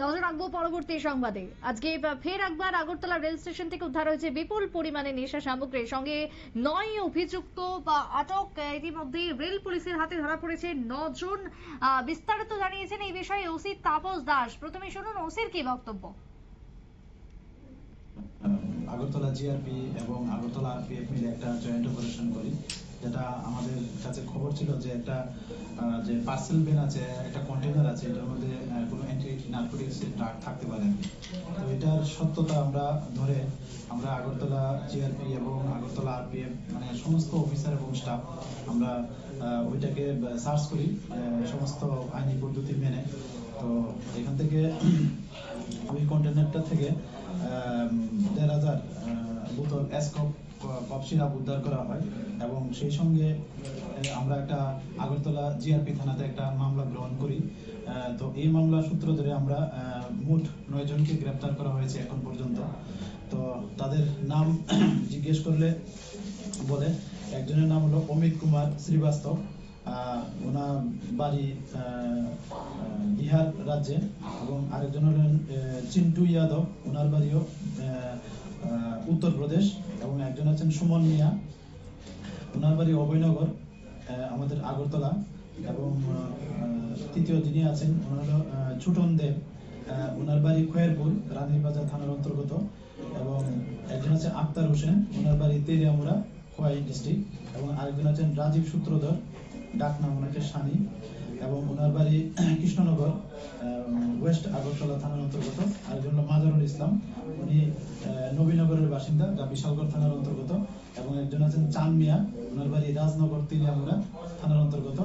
নজর রাখব পরবর্তী সংবাদে। আজকে ফের একবার আগরতলা রেল স্টেশন থেকে উদ্ধার হয়েছে বিপুল পরিমাণে নেশা সামগ্রী। সঙ্গে নয় অভিযুক্ত বা আটক ইতিমধ্যে রেল পুলিশের হাতে ধরা পড়েছে নজন। বিস্তারিত জানিয়েছেন এই বিষয়ে ওসি তাপস দাস। প্রথমে শুনুন ওসির কি বক্তব্য। আগরতলা জিআরপি এবং আগরতলা আরপিএফ মিলে একটা জয়েন্ট অপারেশন করি। যেটা আমাদের কাছে খবর ছিল যে একটা যে পার্সেল বেন আছে, একটা কন্টেনার আছে, এটার মধ্যে কোনো অ্যান্টি নার্কোটিক্স ড্রাগ থাকতে পারে তো এটার সত্যতা আমরা ধরে আমরা আগরতলা জিআরপি এবং আগরতলা আরপিএফ মানে সমস্ত অফিসার এবং স্টাফ আমরা ওইটাকে সার্চ করি সমস্ত আইনি পদ্ধতি মেনে। তো এখান থেকে ওই কন্টেনারটা থেকে বোতল এসকপ কফ সিরাপ উদ্ধার করা হয় এবং সেই সঙ্গে আমরা একটা আগরতলা জিআরপি থানাতে একটা মামলা গ্রহণ করি। তো এই মামলা সূত্র ধরে আমরা মোট নয় জনকে গ্রেপ্তার করা হয়েছে এখন পর্যন্ত। তো তাদের নাম জিজ্ঞেস করলে বলে, একজনের নাম হলো অমিত কুমার শ্রীবাস্তব। ওনার বাড়ি বিহার রাজ্যে এবং আরেকজন হলেন চিন্টু যাদব ওনার বাড়িও উত্তরপ্রদেশ এবং একজন আছেন সুমন মিয়া। ওনার বাড়ি অভয়নগর আমাদের আগরতলা এবং তৃতীয় যিনি আছেন, ওনার ছুটন দেব। ওনার বাড়ি খয়েরপুর রানীবাজার থানার অন্তর্গত এবং একজন আছে আক্তার হোসেন। ওনার বাড়ি তেরিয়ামুড়া খোয়াই ডিস্ট্রিক্ট এবং আরেকজন আছেন রাজীব সূত্রধর, ডাক নাম ওনাকে সানি। এবং ওনার বাড়ি কৃষ্ণনগর ওয়েস্ট আগরতলা থানার অন্তর্গত। আরেকজন হলো মাজারুল ইসলাম। উনি নবীনগরের বাসিন্দা যা বিশালগড় থানার অন্তর্গত এবং একজন আছেন চান মিয়া। ওনার বাড়ি রাজনগর, তিলিয়ামুড়া থানার অন্তর্গত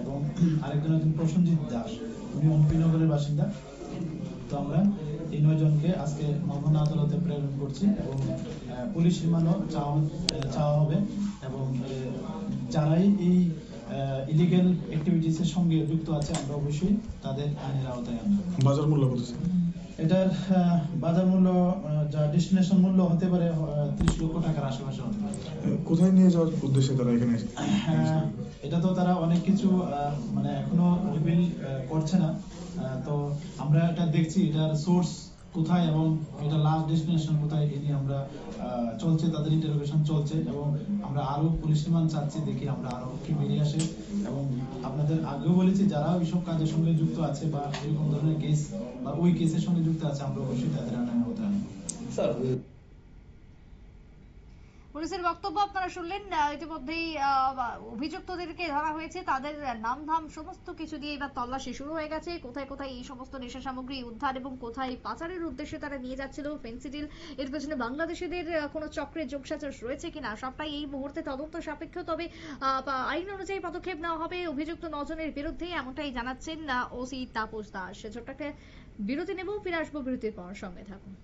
এবং আরেকজন আছেন প্রসেনজিৎ দাস। উনি অম্পিনগরের বাসিন্দা। তো আমরা এই নয় জনকে আজকে মামলা আদালতে প্রেরণ করছি এবং পুলিশ রিমান্ডও চাওয়া চাওয়া হবে এবং যারাই এই ইলিগেল অ্যাক্টিভিটিস এর সঙ্গে যুক্ত আছে, আমরা অবশ্যই তাদের আইনের আওতায় আনব। বাজার মূল্য স্যার? এটার বাজার মূল্য যা ডেস্টিনেশন মূল্য হতে পারে ত্রিশ লক্ষ টাকার আশেপাশে হতে পারে। কোথায় নিয়ে যাওয়ার উদ্দেশ্যে তারা এখানে হ্যাঁ, এটা তো তারা অনেক কিছু মানে এখনও রিভিল করছে না। তো আমরা এটা দেখছি এটার সোর্স কোথায় এবং এটা লাস্ট ডেস্টিনেশন কোথায় এ নিয়ে আমরা চলছে, তাদের ইন্টারোগেশন চলছে এবং আমরা আরও পুলিশ রিমান্ড চাচ্ছি দেখি আমরা আরও কি বেরিয়ে আসে এবং আপনাদের আগেও বলেছি যারা ওইসব কাজের সঙ্গে যুক্ত আছে বা এরকম ধরনের কেস বা ওই কেসের সঙ্গে যুক্ত আছে, আমরা অবশ্যই তাদের আইনের আওতায় আনব। পুলিশের বক্তব্য আপনারা শুনলেন। ইতিমধ্যেই অভিযুক্তদেরকে ধরা হয়েছে। তাদের নাম ধাম সমস্ত কিছু দিয়ে এবার তল্লাশি শুরু হয়ে গেছে। কোথায় কোথায় এই সমস্ত নেশা সামগ্রী উদ্ধার এবং কোথায় পাচারের উদ্দেশ্যে তারা নিয়ে যাচ্ছিল ফেন্সিডিল, এর পেছনে বাংলাদেশিদের কোনো চক্রের যোগসাজশ রয়েছে কিনা সবটাই এই মুহূর্তে তদন্ত সাপেক্ষ। তবে আইন অনুযায়ী পদক্ষেপ নেওয়া হবে। অভিযুক্ত নজনের বিরুদ্ধে এমনটাই জানাচ্ছেন ওসি তাপস দাস। ছোট্ট একটা বিরতি নেব। ফিরে আসব বিরতির পর। সঙ্গে থাকুন।